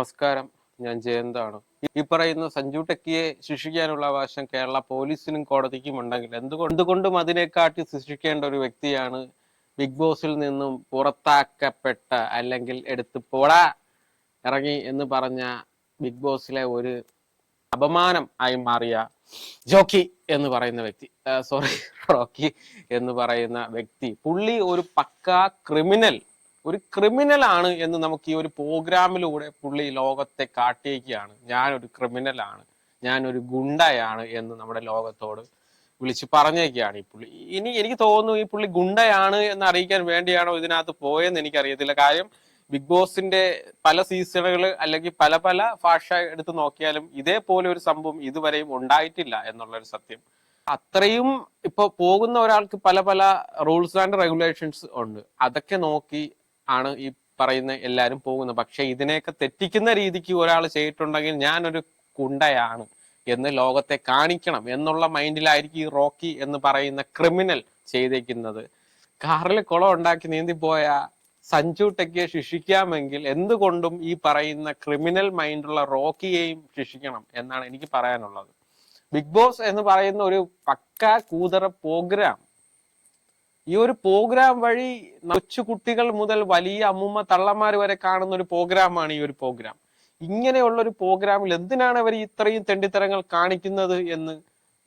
നമസ്കാരം. ഞാൻ ജയന്താണ്. ഈ പറയുന്ന സഞ്ജു ടെക്കിയെ ശിക്ഷിക്കാനുള്ള അവകാശം കേരള പോലീസിനും കോടതിക്കും ഉണ്ടെങ്കിൽ എന്തുകൊണ്ട് എന്തുകൊണ്ടും അതിനെക്കാട്ടി ശിക്ഷിക്കേണ്ട ഒരു വ്യക്തിയാണ് ബിഗ് ബോസിൽ നിന്നും പുറത്താക്കപ്പെട്ട അല്ലെങ്കിൽ എടുത്ത് പോടാ ഇറങ്ങി എന്ന് പറഞ്ഞ ബിഗ് ബോസിലെ ഒരു അപമാനം ആയി മാറിയ ജോക്കി എന്ന് പറയുന്ന വ്യക്തി. സോറി റോക്കി എന്ന് പറയുന്ന വ്യക്തി. പുള്ളി ഒരു പക്കാ ക്രിമിനൽ. ഒരു ക്രിമിനൽ ആണ് എന്ന് നമുക്ക് ഈ ഒരു പ്രോഗ്രാമിലൂടെ പുള്ളി ലോകത്തെ ക്രിമിനൽ ആണ്. ഞാൻ ഒരു ഗുണ്ടയാണ് എന്ന് നമ്മുടെ ലോകത്തോട് വിളിച്ച് പറഞ്ഞേക്കാണ് ഈ പുള്ളി. ഇനി എനിക്ക് തോന്നുന്നു ഈ പുള്ളി ഗുണ്ടയാണ് എന്ന് അറിയിക്കാൻ വേണ്ടിയാണോ ഇതിനകത്ത് പോയെന്ന് എനിക്കറിയത്തില്ല. കാര്യം ബിഗ് ബോസിന്റെ പല സീസണുകൾ അല്ലെങ്കിൽ പല പല ഭാഷ എടുത്ത് നോക്കിയാലും ഇതേപോലെ ഒരു സംഭവം ഇതുവരെയും ഉണ്ടായിട്ടില്ല എന്നുള്ള ഒരു സത്യം. അത്രയും ഇപ്പൊ പോകുന്ന ഒരാൾക്ക് പല പല റൂൾസ് ആൻഡ് റെഗുലേഷൻസ് ഉണ്ട്. അതൊക്കെ നോക്കി ആണ് ഈ പറയുന്ന എല്ലാവരും പോകുന്നത്. പക്ഷെ ഇതിനെയൊക്കെ തെറ്റിക്കുന്ന രീതിക്ക് ഒരാൾ ചെയ്തിട്ടുണ്ടെങ്കിൽ ഞാനൊരു കുണ്ടയാണ് എന്ന് ലോകത്തെ കാണിക്കണം എന്നുള്ള മൈൻഡിലായിരിക്കും ഈ റോക്കി എന്ന് പറയുന്ന ക്രിമിനൽ ചെയ്തേക്കുന്നത്. കാറിൽ കുളം ഉണ്ടാക്കി പോയ സഞ്ജു ടെക്കിയെ ശിക്ഷിക്കാമെങ്കിൽ എന്തുകൊണ്ടും ഈ പറയുന്ന ക്രിമിനൽ മൈൻഡുള്ള റോക്കിയെയും ശിക്ഷിക്കണം എന്നാണ് എനിക്ക് പറയാനുള്ളത്. ബിഗ് ബോസ് എന്ന് പറയുന്ന ഒരു പക്ക കൂതറ പ്രോഗ്രാം ഈ ഒരു പ്രോഗ്രാം വഴി കൊച്ചു കുട്ടികൾ മുതൽ വലിയ അമ്മുമ്മ തള്ളമാർ വരെ കാണുന്ന ഒരു പ്രോഗ്രാമാണ് ഈ ഒരു പ്രോഗ്രാം ഇങ്ങനെയുള്ള ഒരു പ്രോഗ്രാമിൽ എന്തിനാണ് അവർ ഇത്രയും തെണ്ടിത്തരങ്ങൾ കാണിക്കുന്നത് എന്ന്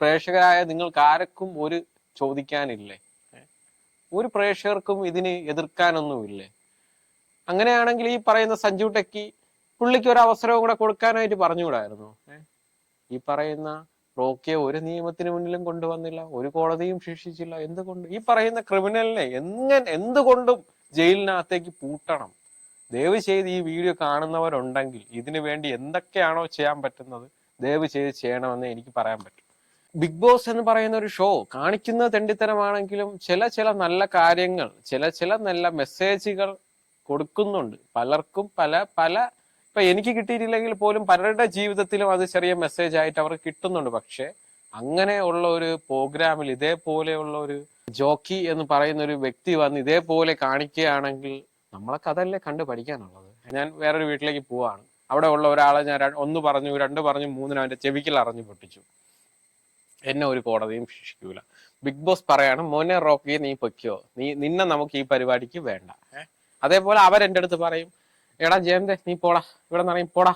പ്രേക്ഷകരായ നിങ്ങൾക്ക് ആർക്കും ഒരു ചോദിക്കാനില്ലേ? ഒരു പ്രേക്ഷകർക്കും ഇതിന് എതിർക്കാനൊന്നുമില്ലേ അങ്ങനെയാണെങ്കിൽ ഈ പറയുന്ന സഞ്ജു ടെക്കി പുള്ളിക്ക് ഒരു അവസരവും കൂടെ കൊടുക്കാനായിട്ട് പറഞ്ഞുകൂടായിരുന്നു? ഈ പറയുന്ന റോക്കിയെ ഒരു നിയമത്തിന് മുന്നിലും കൊണ്ടുവന്നില്ല ഒരു കോടതിയും ശിക്ഷിച്ചില്ല. എന്തുകൊണ്ട്? ഈ പറയുന്ന ക്രിമിനലിനെ എങ്ങനെ എന്തുകൊണ്ടും ജയിലിനകത്തേക്ക് പൂട്ടണം. ദയവ് ചെയ്ത് ഈ വീഡിയോ കാണുന്നവരുണ്ടെങ്കിൽ ഇതിനു വേണ്ടി എന്തൊക്കെയാണോ ചെയ്യാൻ പറ്റുന്നത് ദയവ് ചെയ്ത് ചെയ്യണമെന്ന് എനിക്ക് പറയാൻ പറ്റും. ബിഗ് ബോസ് എന്ന് പറയുന്ന ഒരു ഷോ കാണിക്കുന്ന തെണ്ടിത്തരമാണെങ്കിലും ചില ചില നല്ല കാര്യങ്ങൾ ചില ചില നല്ല മെസ്സേജുകൾ കൊടുക്കുന്നുണ്ട്. പലർക്കും പല പല ഇപ്പൊ എനിക്ക് കിട്ടിയിട്ടില്ലെങ്കിൽ പോലും പലരുടെ ജീവിതത്തിലും അത് ചെറിയ മെസ്സേജ് ആയിട്ട് അവർക്ക് കിട്ടുന്നുണ്ട്. പക്ഷെ അങ്ങനെ ഉള്ള ഒരു പ്രോഗ്രാമിൽ ഇതേപോലെയുള്ള ഒരു ജോക്കി എന്ന് പറയുന്ന ഒരു വ്യക്തി വന്ന് ഇതേപോലെ കാണിക്കുകയാണെങ്കിൽ നമ്മളൊക്കെ അതല്ലേ കണ്ട് പഠിക്കാനുള്ളത്? ഞാൻ വേറൊരു വീട്ടിലേക്ക് പോവാണ്. അവിടെ ഉള്ള ഒരാളെ ഞാൻ ഒന്ന് പറഞ്ഞു രണ്ട് പറഞ്ഞു മൂന്നിനും അവന്റെ ചെവിക്കൽ അറിഞ്ഞു പൊട്ടിച്ചു. എന്നെ ഒരു കോടതിയും ശിക്ഷിക്കൂല. ബിഗ് ബോസ് പറയാണ് മോനെ റോക്കിയെ നീ പൊയ്ക്കോ. നീ നിന്നെ നമുക്ക് ഈ പരിപാടിക്ക് വേണ്ട? അതേപോലെ അവരെന്റെ അടുത്ത് പറയും എടാ ജയന്തേ നീ പോടാ. ഇവിടെ ഇറങ്ങി പോടാ.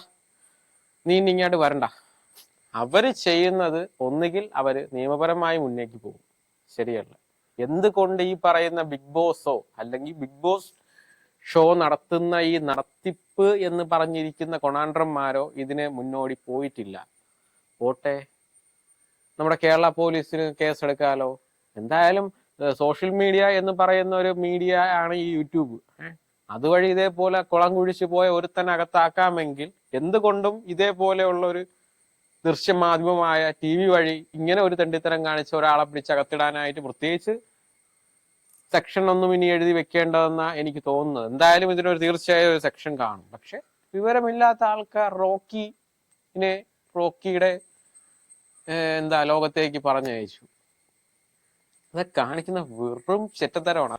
നീ ഇനി ഇങ്ങോട്ട് വരണ്ട. അവർ ചെയ്യുന്നത് ഒന്നുകിൽ അവർ നിയമപരമായി മുന്നേക്ക് പോകും. ശരിയല്ല. എന്തുകൊണ്ട് ഈ പറയുന്ന ബിഗ് ബോസോ അല്ലെങ്കിൽ ബിഗ് ബോസ് ഷോ നടത്തുന്ന ഈ നടത്തിപ്പ് എന്ന് പറഞ്ഞിരിക്കുന്ന കൊണാണ്ടർമാരോ ഇതിന് മുന്നോടി പോയിട്ടില്ല. പോട്ടെ. നമ്മുടെ കേരള പോലീസിന് കേസെടുക്കാലോ. എന്തായാലും സോഷ്യൽ മീഡിയ എന്ന് പറയുന്ന ഒരു മീഡിയ ആണ് ഈ യൂട്യൂബ്? അതുവഴി ഇതേപോലെ കുളം കുഴിച്ചു പോയ ഒരുത്തനെ അകത്താക്കാമെങ്കിൽ എന്തുകൊണ്ടും ഇതേപോലെയുള്ള ഒരു ദൃശ്യമാധ്യമമായ ടി വി വഴി ഇങ്ങനെ ഒരു തെണ്ടിത്തരം കാണിച്ച ഒരാളെ പിടിച്ച് അകത്തിടാനായിട്ട് പ്രത്യേകിച്ച് സെക്ഷൻ ഒന്നും ഇനി എഴുതി വെക്കേണ്ടതെന്ന എനിക്ക് തോന്നുന്നത്. എന്തായാലും ഇതിനൊരു തീർച്ചയായും ഒരു സെക്ഷൻ കാണും. പക്ഷെ വിവരമില്ലാത്ത ആൾക്കാർ റോക്കിനെ റോക്കിയുടെ എന്താ ലോകത്തേക്ക് പറഞ്ഞയച്ചു. അത് കാണിക്കുന്ന വെറും ചെറ്റത്തരമാണ്.